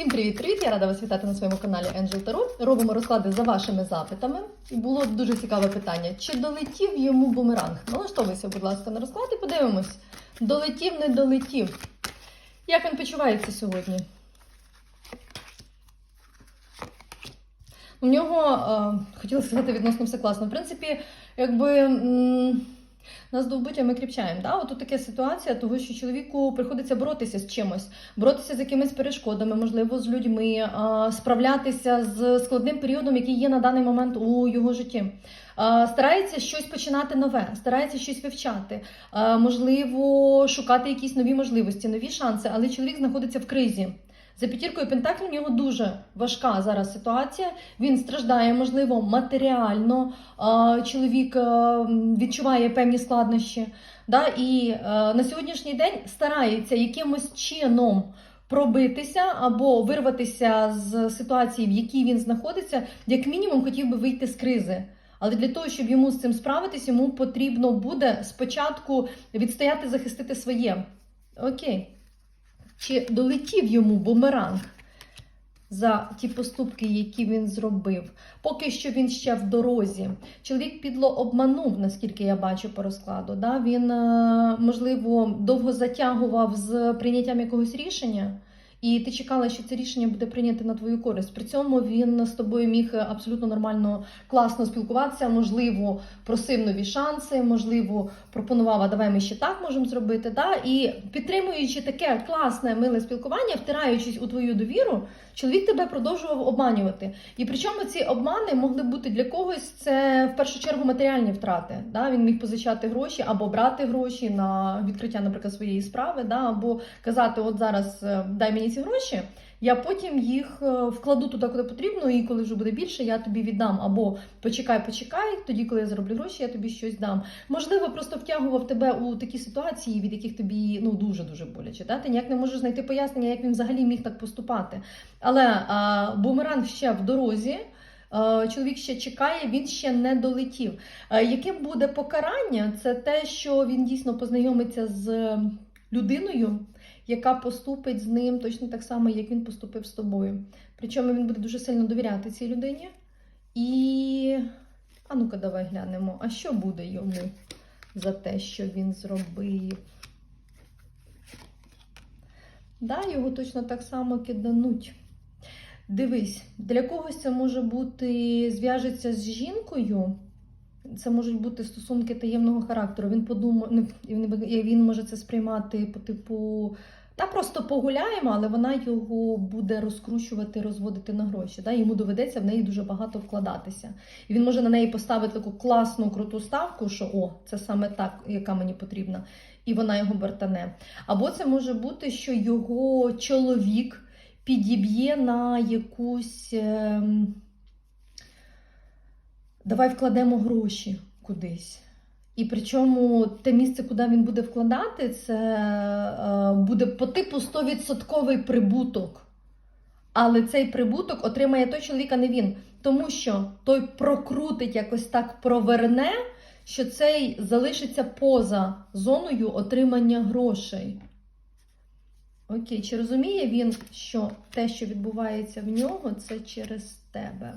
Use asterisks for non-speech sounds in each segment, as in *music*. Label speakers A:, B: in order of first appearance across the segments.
A: Всім привіт-привіт! Я рада вас вітати на своєму каналі Angel Tarot. Робимо розклади за вашими запитами. І було дуже цікаве питання: чи долетів йому бумеранг? Налаштовуйся, будь ласка, на розклад і подивимось. Долетів, не долетів. Як він почувається сьогодні? У нього, е, хотіла сказати, відносно все класно. В принципі, якби. Нас довбиття ми кріпчаємо. Да? От така ситуація, того, що чоловіку приходиться боротися з чимось, боротися з якимись перешкодами, можливо, з людьми, справлятися з складним періодом, який є на даний момент у його житті. Старається щось починати нове, старається щось вивчати, можливо, шукати якісь нові можливості, нові шанси, але чоловік знаходиться в кризі. За п'ятіркою Пентаклів у нього дуже важка зараз ситуація. Він страждає, можливо, матеріально. Чоловік е, відчуває певні складнощі. Да? І е, на сьогоднішній день старається якимось чином пробитися або вирватися з ситуації, в якій він знаходиться, як мінімум хотів би вийти з кризи. Але для того, щоб йому з цим справитись, йому потрібно буде спочатку відстояти, захистити своє. Окей. Чи долетів йому бумеранг за ті поступки, які він зробив? Поки що він ще в дорозі. Чоловік підло обманув, наскільки я бачу по розкладу. Да? Він, е, можливо, довго затягував з прийняттям якогось рішення. І ти чекала, що це рішення буде прийнято на твою користь. При цьому він з тобою міг абсолютно нормально, класно спілкуватися. Можливо, просив нові шанси, можливо, пропонував, а давай ми ще так можемо зробити. Да? І підтримуючи таке класне, миле спілкування, втираючись у твою довіру, чоловік тебе продовжував обманювати. І причому ці обмани могли бути для когось це в першу чергу матеріальні втрати. Да? Він міг позичати гроші або брати гроші на відкриття, наприклад, своєї справи, да? або казати: От зараз е, дай мені ці гроші. Я потім їх е, вкладу туди, куди потрібно, і коли вже буде більше, я тобі віддам. Або почекай, почекай, тоді, коли я зароблю гроші, я тобі щось дам. Можливо, просто втягував тебе у такі ситуації, від яких тобі ну дуже дуже боляче. Да? Ти ніяк не можеш знайти пояснення, як він взагалі міг так поступати. Але а, бумеранг ще в дорозі. Е, Чоловік ще чекає, він ще не долетів. Е, Яким буде покарання? Це те, що він дійсно познайомиться з людиною, яка поступить з ним точно так само, як він поступив з тобою. Причому він буде дуже сильно довіряти цій людині. І. А ну-ка, давай глянемо, а що буде йому за те, що він зробив? Да, його точно так само кидануть. Дивись, для когось це може бути зв'яжеться з жінкою. Це можуть бути стосунки таємного характеру. Він подумає, ну, він, він може це сприймати по типу. Та просто погуляємо, але вона його буде розкручувати, розводити на гроші. Да? Йому доведеться в неї дуже багато вкладатися. І він може на неї поставити таку класну, круту ставку, що о, це саме так, яка мені потрібна, і вона його бертане. Або це може бути, що його чоловік підіб'є на якусь. ем, Давай вкладемо гроші кудись. І причому те місце, куди він буде вкладати, це е, буде по типу 100% прибуток. Але цей прибуток отримає той чоловік, а не він. Тому що той прокрутить якось так проверне, що цей залишиться поза зоною отримання грошей. Окей, чи розуміє він, що те, що відбувається в нього, це через тебе?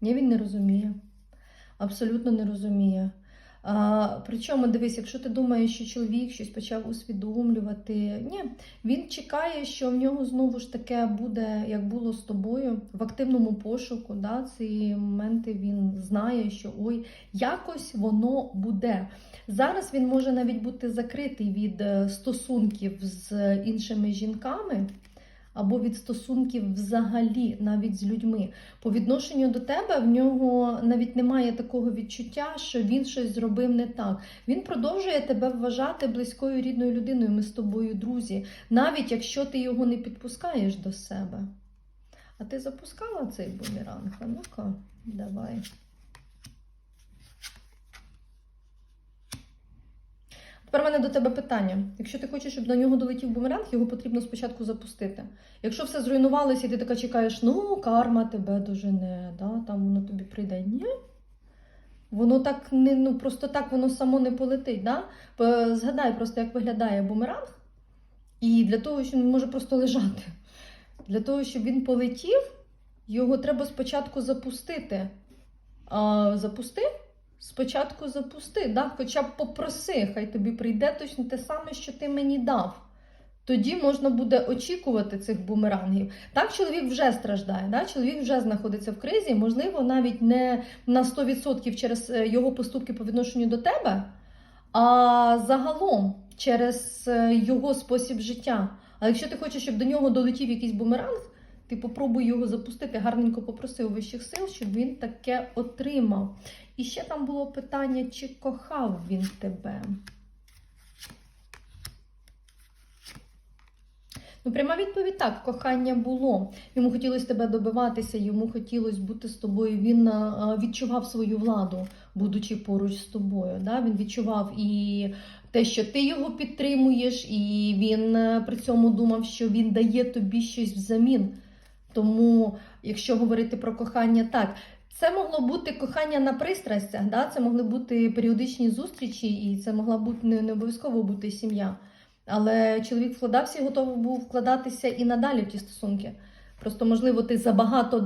A: Ні, він не розуміє. Абсолютно не розуміє. А, причому, дивись, якщо ти думаєш, що чоловік щось почав усвідомлювати, ні, він чекає, що в нього знову ж таке буде, як було з тобою, в активному пошуку. Да, Ці моменти він знає, що ой, якось воно буде. Зараз він може навіть бути закритий від е, стосунків з іншими жінками або від стосунків взагалі, навіть з людьми. По відношенню до тебе в нього навіть немає такого відчуття, що він щось зробив не так. Він продовжує тебе вважати близькою рідною людиною. Ми з тобою друзі, навіть якщо ти його не підпускаєш до себе. А ти запускала цей бумеранг? Ну-ка, давай. Тепер мене до тебе питання. Якщо ти хочеш, щоб до нього долетів бумеранг, його потрібно спочатку запустити. Якщо все зруйнувалося, і ти така чекаєш, ну, карма тебе дожене, да, там воно тобі прийде. Ні. Воно так не ну просто так воно само не полетить. Да? Згадай просто, як виглядає бумеранг. І для того, що він може просто лежати. Для того, щоб він полетів, його треба спочатку запустити. А, запусти? Спочатку запусти, да? хоча б попроси, хай тобі прийде точно те саме, що ти мені дав. Тоді можна буде очікувати цих бумерангів. Так, чоловік вже страждає, да? чоловік вже знаходиться в кризі, можливо, навіть не на 100% через е, його поступки по відношенню до тебе, а загалом через е, його спосіб життя. А якщо ти хочеш, щоб до нього долетів якийсь бумеранг, ти попробуй його запустити, гарненько попроси у вищих сил, щоб він таке отримав. І ще там було питання, чи кохав він тебе. Ну, пряма відповідь так, кохання було. Йому хотілося тебе добиватися, йому хотілося бути з тобою. Він відчував свою владу, будучи поруч з тобою. Да? Він відчував і те, що ти його підтримуєш, і він е, при цьому думав, що він дає тобі щось взамін. Тому, якщо говорити про кохання, так. Це могло бути кохання на пристрастях, да? це могли бути періодичні зустрічі, і це могла бути не, не обов'язково бути сім'я. Але чоловік вкладався і готовий був вкладатися і надалі в ті стосунки. Просто, можливо, ти забагато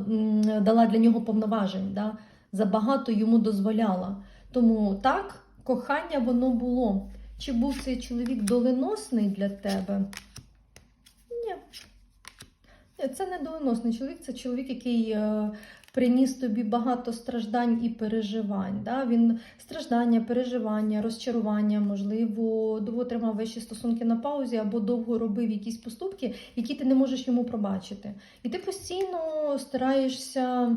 A: дала для нього повноважень, да? забагато йому дозволяла. Тому так, кохання воно було. Чи був цей чоловік доленосний для тебе? Це не доленосний чоловік, це чоловік, який е, приніс тобі багато страждань і переживань. Да? Він страждання, переживання, розчарування, можливо, довго тримав ваші стосунки на паузі або довго робив якісь поступки, які ти не можеш йому пробачити. І ти постійно стараєшся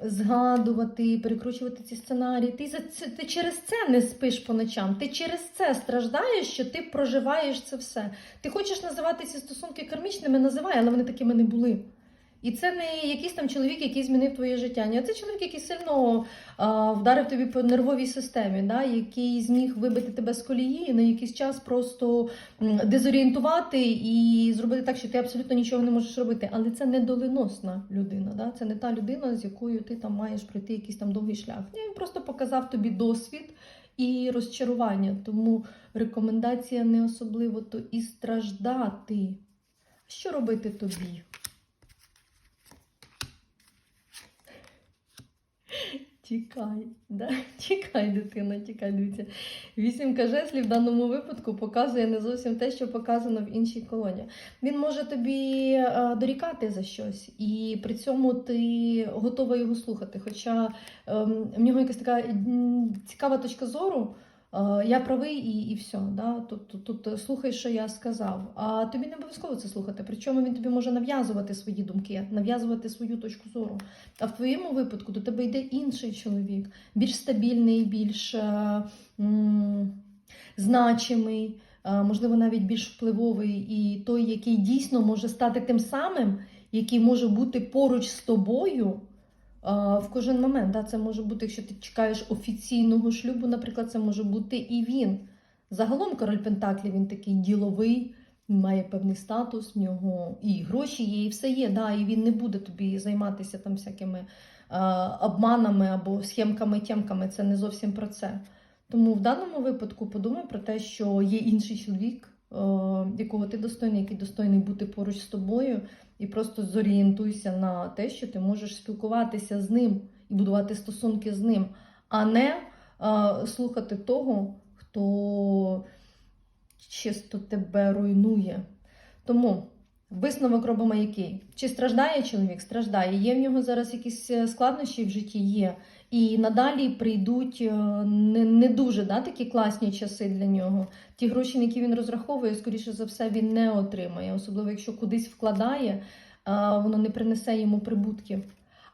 A: згадувати, перекручувати ці сценарії. Ти, за це, ти через це не спиш по ночам. Ти через це страждаєш, що ти проживаєш це все. Ти хочеш називати ці стосунки кармічними, називай, але вони такими не були. І це не якийсь там чоловік, який змінив твоє життя. Ні, це чоловік, який сильно а, вдарив тобі по нервовій системі, да, який зміг вибити тебе з колії на якийсь час просто дезорієнтувати і зробити так, що ти абсолютно нічого не можеш робити. Але це не доленосна людина. Да? Це не та людина, з якою ти там маєш пройти якийсь там довгий шлях. Ні, Він просто показав тобі досвід і розчарування. Тому рекомендація не особливо то і страждати. Що робити тобі? Тікай, да? *laughs* тікай, дитина, тікай, дивіться. Вісімка жезлів в даному випадку показує не зовсім те, що показано в іншій колоні. Він може тобі е, дорікати за щось, і при цьому ти готова його слухати. Хоча е, в нього якась така цікава точка зору. Е, Я правий і, і все. Да? Тут, тут, тут слухай, що я сказав. А тобі не обов'язково це слухати. Причому він тобі може нав'язувати свої думки, нав'язувати свою точку зору. А в твоєму випадку до тебе йде інший чоловік, більш стабільний, більш е, м, значимий, е, можливо, навіть більш впливовий, і той, який дійсно може стати тим самим, який може бути поруч з тобою. В кожен момент да, це може бути, якщо ти чекаєш офіційного шлюбу, наприклад, це може бути і він. Загалом король Пентаклі він такий діловий, має певний статус, в нього і гроші є, і все є. Да, І він не буде тобі займатися там всякими обманами або схемками, тємками. Це не зовсім про це. Тому в даному випадку подумай про те, що є інший чоловік, якого ти достойний, який достойний бути поруч з тобою, і просто зорієнтуйся на те, що ти можеш спілкуватися з ним і будувати стосунки з ним, а не е, слухати того, хто чисто тебе руйнує. Тому висновок робимо який? Чи страждає чоловік? Страждає. Є в нього зараз якісь е, складнощі в житті? Є. І надалі прийдуть е, не, не дуже да, такі класні часи для нього. Ті гроші, на які він розраховує, скоріше за все, він не отримає, особливо якщо кудись вкладає, воно не принесе йому прибутків.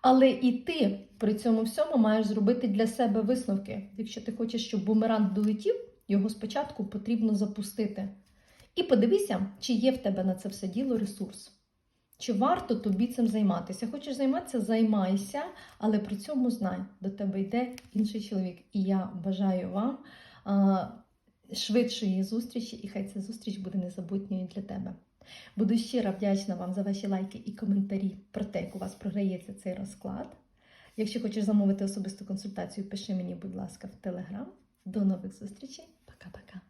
A: Але і ти при цьому всьому маєш зробити для себе висновки. Якщо ти хочеш, щоб бумеранг долетів, його спочатку потрібно запустити. І подивися, чи є в тебе на це все діло ресурс. Чи варто тобі цим займатися? Хочеш займатися, займайся, але при цьому знай, до тебе йде інший чоловік. І я бажаю вам а, швидшої зустрічі, і хай ця зустріч буде незабутньою для тебе. Буду щиро вдячна вам за ваші лайки і коментарі про те, як у вас програється цей розклад. Якщо хочеш замовити особисту консультацію, пиши мені, будь ласка, в Телеграм. До нових зустрічей. Пока-пока.